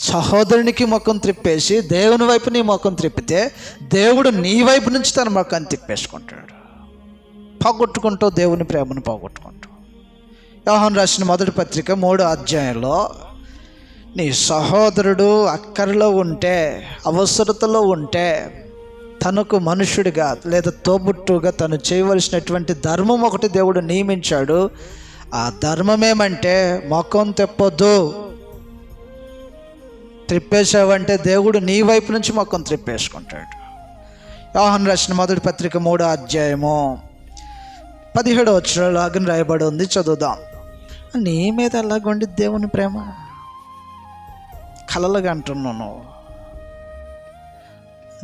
సహోదరునికి ముఖం త్రిప్పేసి దేవుని వైపు నీ ముఖం త్రిప్పితే దేవుడు నీ వైపు నుంచి తన ముఖాన్ని తిప్పేసుకుంటాడు. పోగొట్టుకుంటూ దేవుని ప్రేమను పోగొట్టుకుంటూ. యోహన్ రాసిన మొదటి పత్రిక మూడో అధ్యాయంలో నీ సహోదరుడు అక్కరలో ఉంటే అవసరతలో ఉంటే తనకు మనుషుడిగా లేదా తోబుట్టుగా తను చేయవలసినటువంటి ధర్మం ఒకటి దేవుడు నియమించాడు. ఆ ధర్మమేమంటే మొఖం తెప్పొద్దు. త్రిప్పేశావంటే దేవుడు నీ వైపు నుంచి మొఖం త్రిప్పేసుకుంటాడు. యోహన్ రచన మొదటి పత్రిక మూడో అధ్యాయము పదిహేడు వచ్చరాగని రాయబడి ఉంది చదువుదాం. నీ మీద ఎలాగొండి దేవుని ప్రేమ? కలలుగా అంటున్నాను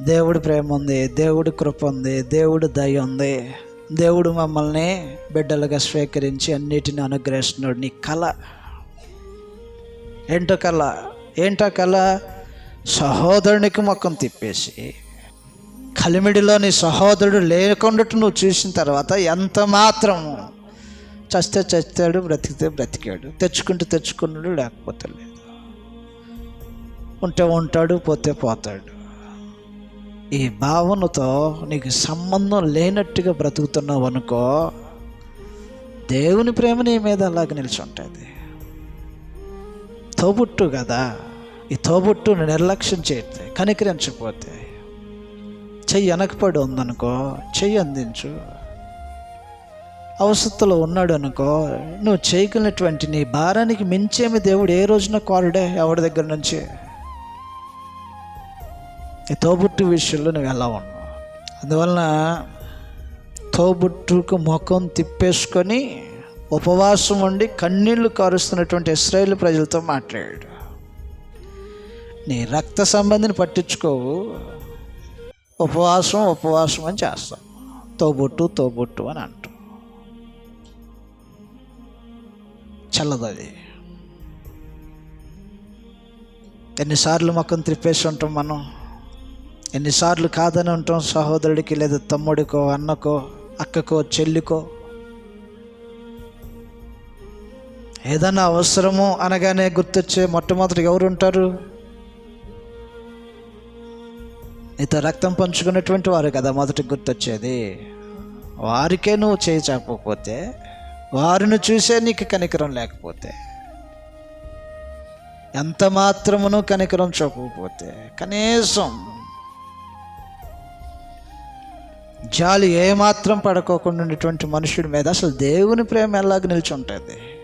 దేవుడి ప్రేమ ఉంది దేవుడి కృప ఉంది దేవుడి దయ ఉంది. దేవుడు మమ్మల్ని బిడ్డలుగా స్వీకరించి అన్నిటిని అనుగ్రహిస్తున్నాడు. నీ కళ ఏంటో కళ ఏంటా కళ సహోదరునికి ముఖం తిప్పేసి కలిమిడిలో నీ సహోదరుడు లేకుండా నువ్వు చూసిన తర్వాత ఎంత మాత్రము చస్తే చస్తాడు బ్రతికితే బ్రతికాడు తెచ్చుకుంటే తెచ్చుకున్నాడు లేకపోతే లేదు. ఉంటే ఉంటాడు పోతే పోతాడు. ఈ భావనతో నీకు సంబంధం లేనట్టుగా బ్రతుకుతున్నావు అనుకో దేవుని ప్రేమ నీ మీద అలాగ నిలిచి ఉంటుంది. తోబుట్టు కదా. ఈ తోబుట్టును నిర్లక్ష్యం చేస్తే కనికరించకపోతే. చెయ్యి వెనకపడి ఉందనుకో చెయ్యి అందించు. అవసరతలో ఉన్నాడు అనుకో నువ్వు చేయగలిగినటువంటి నీ భారానికి మించేమి దేవుడు ఏ రోజున కోరడే ఎవరి దగ్గర నుంచి? ఈ తోబుట్టు విషయంలో నువ్వు ఎలా ఉన్నావు? అందువలన తోబుట్టుకు ముఖం తిప్పేసుకొని ఉపవాసం ఉండి కన్నీళ్ళు కారుస్తున్నటువంటి ఇస్రాయేల్ ప్రజలతో మాట్లాడాడు. నీ రక్త సంబంధిని పట్టించుకోవు. ఉపవాసం ఉపవాసం అని చేస్తాం. తోబొట్టు తోబొట్టు అని అంటాం. చల్లదు అది. ఎన్నిసార్లు ముఖం త్రిప్పేసి ఉంటాం మనం? ఎన్నిసార్లు కాదని ఉంటాం సహోదరుడికి లేదా తమ్ముడికో అన్నకో అక్కకో చెల్లికో? ఏదైనా అవసరము అనగానే గుర్తొచ్చే మొట్టమొదటి ఎవరు ఉంటారు నీతో రక్తం పంచుకున్నటువంటి వారు కదా మొదటి గుర్తొచ్చేది. వారికే నువ్వు చేయి చాపకపోతే వారిని చూసే నీకు కనికరం లేకపోతే ఎంత మాత్రమును కనికరం చూపకపోతే కనీసం జాలి ఏమాత్రం పడుకోకుండా ఉన్నటువంటి మనుషుడి మీద అసలు దేవుని ప్రేమ ఎలాగ నిలిచి ఉంటుంది